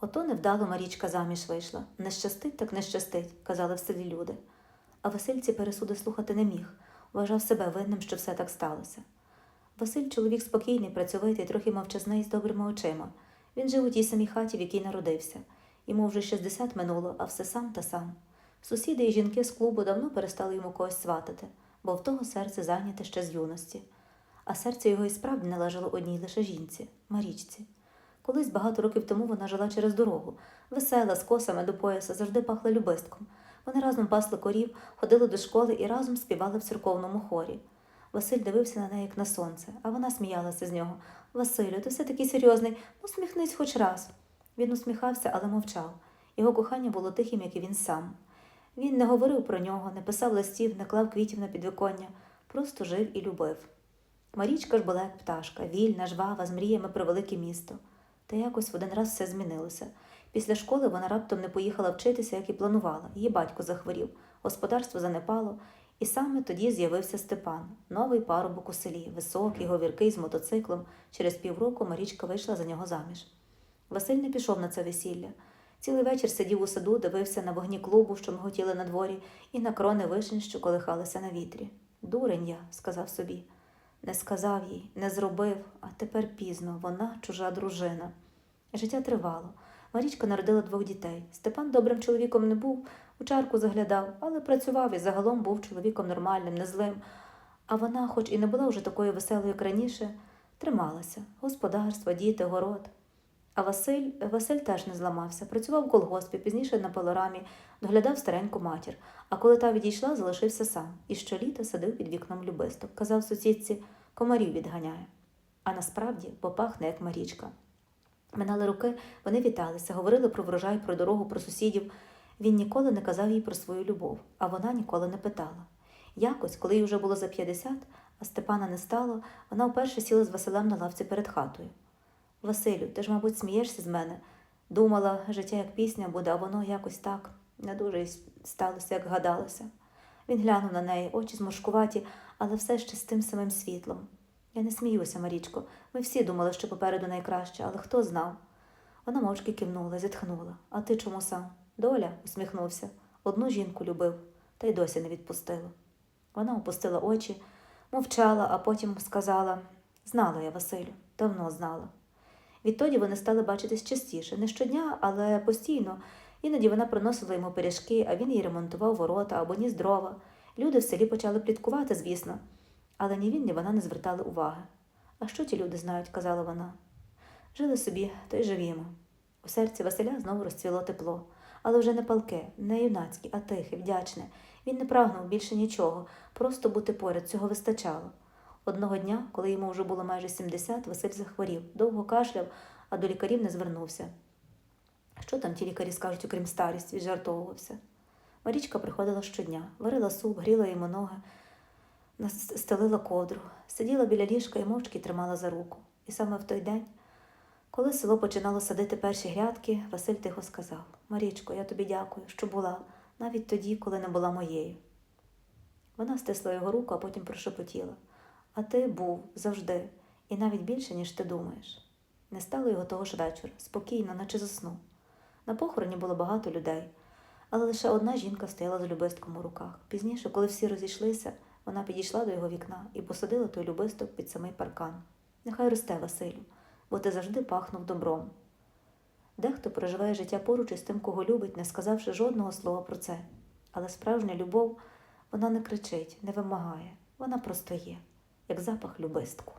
Ото невдало Марічка заміж вийшла. Не щастить, так не щастить, казали в селі люди. А Василь ці пересуди слухати не міг, вважав себе винним, що все так сталося. Василь чоловік спокійний, працьовитий, трохи мовчазний з добрими очима. Він жив у тій самій хаті, в якій народився. Йому вже 60 минуло, а все сам та сам. Сусіди і жінки з клубу давно перестали йому когось сватати, бо в того серце зайняте ще з юності. А серце його і справді належало одній лише жінці Марічці. Колись багато років тому вона жила через дорогу, весела, з косами до пояса, завжди пахла любистком. Вони разом пасли корів, ходили до школи і разом співали в церковному хорі. Василь дивився на неї, як на сонце, а вона сміялася з нього. Василю, ти все такий серйозний, усміхнись хоч раз. Він усміхався, але мовчав. Його кохання було тихим, як і він сам. Він не говорив про нього, не писав листів, не клав квітів на підвіконня, просто жив і любив. Марічка ж була як пташка, вільна, жвава, з мріями про велике місто. Та якось в один раз все змінилося. Після школи вона раптом не поїхала вчитися, як і планувала. Її батько захворів, господарство занепало, і саме тоді з'явився Степан, новий парубок у селі, високий, говіркий, з мотоциклом. Через півроку Марічка вийшла за нього заміж. Василь не пішов на це весілля. Цілий вечір сидів у саду, дивився на вогні клубу, що миготіли на дворі, і на крони вишень, що колихалися на вітрі. Дурень я, сказав собі. Не сказав їй, не зробив, а тепер пізно, вона чужа дружина. Життя тривало. Марічка народила двох дітей. Степан добрим чоловіком не був, у чарку заглядав, але працював і загалом був чоловіком нормальним, не злим. А вона, хоч і не була вже такою веселою, як раніше, трималася господарство, діти, город. А Василь, Василь теж не зламався, працював в колгоспі, пізніше на пилорамі, доглядав стареньку матір. А коли та відійшла, залишився сам і щоліта садив під вікном любисток. Казав сусідці, комарів відганяє. А насправді попахне, як Марічка. Минали роки, вони віталися, говорили про врожай, про дорогу, про сусідів. Він ніколи не казав їй про свою любов, а вона ніколи не питала. Якось, коли їй вже було за 50, а Степана не стало, вона вперше сіла з Василем на лавці перед хатою. Василю, ти ж, мабуть, смієшся з мене. Думала, життя як пісня буде, а воно якось так не дуже сталося, як гадалося. Він глянув на неї, очі зморшкуваті, але все ще з тим самим світлом. Я не сміюся, Марічко. Ми всі думали, що попереду найкраще, але хто знав? Вона мовчки кивнула, зітхнула. А ти чому сам? Доля, усміхнувся. Одну жінку любив, та й досі не відпустила. Вона опустила очі, мовчала, а потім сказала Знала я, Василю, давно знала. Відтоді вони стали бачитись частіше, не щодня, але постійно. Іноді вона приносила йому пиріжки, а він їй ремонтував ворота або ніс дрова. Люди в селі почали пліткувати, звісно, але ні він, ні вона не звертали уваги. А що ті люди знають, казала вона. Жили собі, то й живімо. У серці Василя знову розцвіло тепло, але вже не палке, не юнацьке, а тихе, вдячне. Він не прагнув більше нічого, просто бути поряд, цього вистачало. Одного дня, коли йому вже було майже 70, Василь захворів, довго кашляв, а до лікарів не звернувся. Що там ті лікарі скажуть, окрім старість, віджартовувався. Марічка приходила щодня, варила суп, гріла йому ноги, стелила ковдру, сиділа біля ліжка і мовчки тримала за руку. І саме в той день, коли село починало садити перші грядки, Василь тихо сказав: Марічко, я тобі дякую, що була, навіть тоді, коли не була моєю. Вона стисла його руку, а потім прошепотіла. А ти був завжди, і навіть більше, ніж ти думаєш. Не стало його того ж вечора, спокійно, наче заснув. На похороні було багато людей, але лише одна жінка стояла з любистком у руках. Пізніше, коли всі розійшлися, вона підійшла до його вікна і посадила той любисток під самий паркан. Нехай росте, Василю, бо ти завжди пахнув добром. Дехто проживає життя поруч із тим, кого любить, не сказавши жодного слова про це. Але справжня любов, вона не кричить, не вимагає, вона просто є, як запах любистку.